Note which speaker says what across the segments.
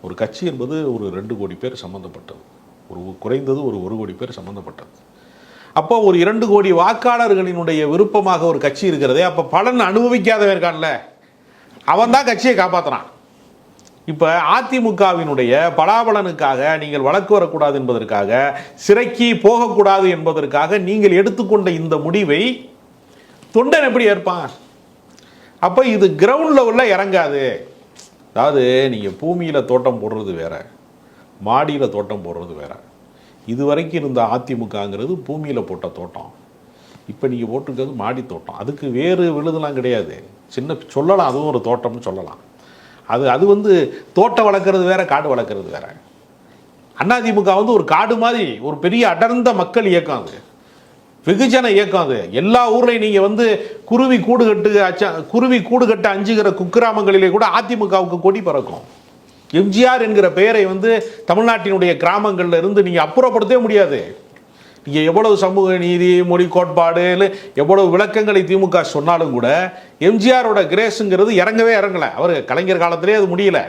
Speaker 1: ஒரு கட்சி என்பது ஒரு ரெண்டு கோடி பேர் சம்மந்தப்பட்டது ஒரு குறைந்தது ஒரு ஒரு கோடி பேர் சம்மந்தப்பட்டது அப்போ ஒரு இரண்டு கோடி வாக்காளர்களினுடைய விருப்பமாக ஒரு கட்சி இருக்கிறதே அப்போ பலன் அனுபவிக்காதவன் இருக்கான்ல அவன் தான் கட்சியை காப்பாற்றுறான் இப்போ அதிமுகவினுடைய பலாபலனுக்காக நீங்கள் வழக்கு வரக்கூடாது என்பதற்காக சிறைக்கு போகக்கூடாது என்பதற்காக நீங்கள் எடுத்துக்கொண்ட இந்த முடிவை தொண்டன் எப்படி ஏற்பான்? அப்போ இது கிரவுண்ட் லெவலில் இறங்காது. அதாவது நீங்கள் பூமியில் தோட்டம் போடுறது வேற மாடியில் தோட்டம் போடுறது வேற. இது வரைக்கும் இருந்த அதிமுகங்கிறது பூமியில் போட்ட தோட்டம். இப்போ நீங்கள் போட்டிருக்கிறது மாடி தோட்டம். அதுக்கு வேறு விழுதுலாம் கிடையாது. சின்ன சொல்லலாம் அதுவும் ஒரு தோட்டம்னு சொல்லலாம். அது அது வந்து தோட்டம் வளர்க்குறது வேற காடு வளர்க்குறது வேற. அதிமுக வந்து ஒரு காடு மாதிரி ஒரு பெரிய அடர்ந்த மக்கள் இயக்கம் அது. வெகுஜன இயக்கம் அது. எல்லா ஊர்லையும் நீங்கள் வந்து குருவி கூடு கட்டு அச்ச குருவி கூடு கட்ட அஞ்சுகிற குக்கிராமங்களிலே கூட அதிமுகவுக்கு கொடி பறக்கும். எம்ஜிஆர் என்கிற பெயரை வந்து தமிழ்நாட்டினுடைய கிராமங்களில் இருந்து நீங்கள் அப்புறப்படுத்தவே முடியாது. நீங்கள் எவ்வளவு சமூக நீதி மொழி கோட்பாடு எவ்வளவு விளக்கங்களை திமுக சொன்னாலும் கூட எம்ஜிஆரோட கிரேஸுங்கிறது இறங்கவே இறங்கலை. அவர் கலைஞர் காலத்திலே அது முடியலை.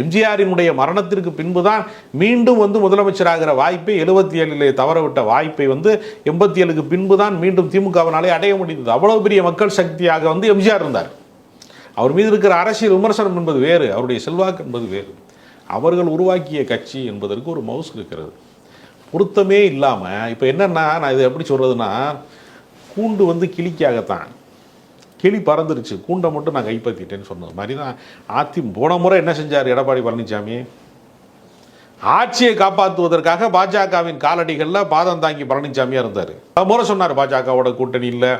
Speaker 1: எம்ஜிஆரினுடைய மரணத்திற்கு பின்பு தான் மீண்டும் வந்து முதலமைச்சராகிற வாய்ப்பை எழுபத்தி ஏழிலே தவறவிட்ட வாய்ப்பை வந்து எண்பத்தி ஏழுக்கு பின்பு தான் மீண்டும் திமுகவினாலே அடைய முடிந்தது. அவ்வளவு பெரிய மக்கள் சக்தியாக வந்து எம்ஜிஆர் இருந்தார். அவர் மீது இருக்கிற அரசியல் விமர்சனம் என்பது வேறு அவருடைய செல்வாக்கு என்பது வேறு. அவர்கள் உருவாக்கிய கட்சி என்பதற்கு ஒரு மவுஸ் இருக்கிறது. பொருத்தமே இல்லாமல் இப்போ என்னென்னா நான் இதை எப்படி சொல்கிறதுனா கூண்டு வந்து கிளிக்காகத்தான் கிளி பறந்துருச்சு. கூண்டை மட்டும் நான் கைப்பற்றிட்டேன்னு சொன்னது மாதிரி தான் அதி போன முறை என்ன செஞ்சார் எடப்பாடி பழனிசாமி ஆட்சியை காப்பாற்றுவதற்காக பாஜகவின் காலடிகளில் பாதம் தாங்கி பழனிசாமியாக இருந்தார். முறை சொன்னார் பாஜகவோட கூட்டணி இல்லை.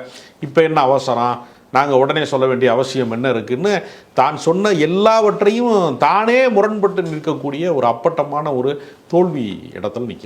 Speaker 1: இப்போ என்ன அவசரம்? நாங்கள் உடனே சொல்ல வேண்டிய அவசியம் என்ன இருக்குன்னு தான் சொன்ன எல்லாவற்றையும் தானே முரண்பட்டு நிற்கக்கூடிய ஒரு அப்பட்டமான ஒரு தோல்வி இடத்துல நிற்கிறார்